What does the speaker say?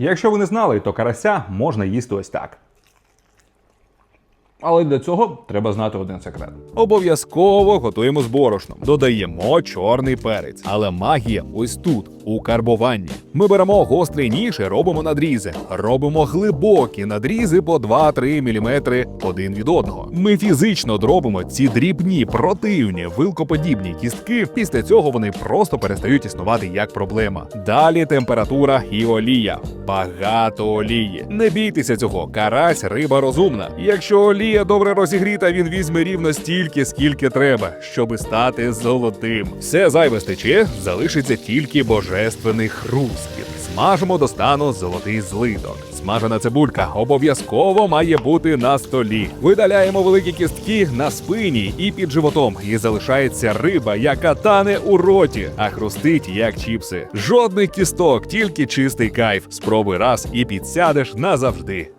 Якщо ви не знали, то карася можна їсти ось так. Але для цього треба знати один секрет. Обов'язково готуємо з борошном. Додаємо чорний перець. Але магія ось тут, у карбуванні. Ми беремо гострий ніж і робимо надрізи. Робимо глибокі надрізи по 2-3 мм один від одного. Ми фізично дробимо ці дрібні, противні, вилкоподібні кістки. Після цього вони просто перестають існувати як проблема. Далі температура і олія. Багато олії. Не бійтеся цього, карась риба розумна. Якщо олія добре розігріта, він візьме рівно стільки, скільки треба, щоби стати золотим. Все зайве стече, залишиться тільки божественний хрускіт. Смажимо до стану золотий злиток. Смажена цибулька обов'язково має бути на столі. Видаляємо великі кістки на спині і під животом, і залишається риба, яка тане у роті, а хрустить як чіпси. Жодних кісток, тільки чистий кайф. Спробуй раз і підсядеш назавжди.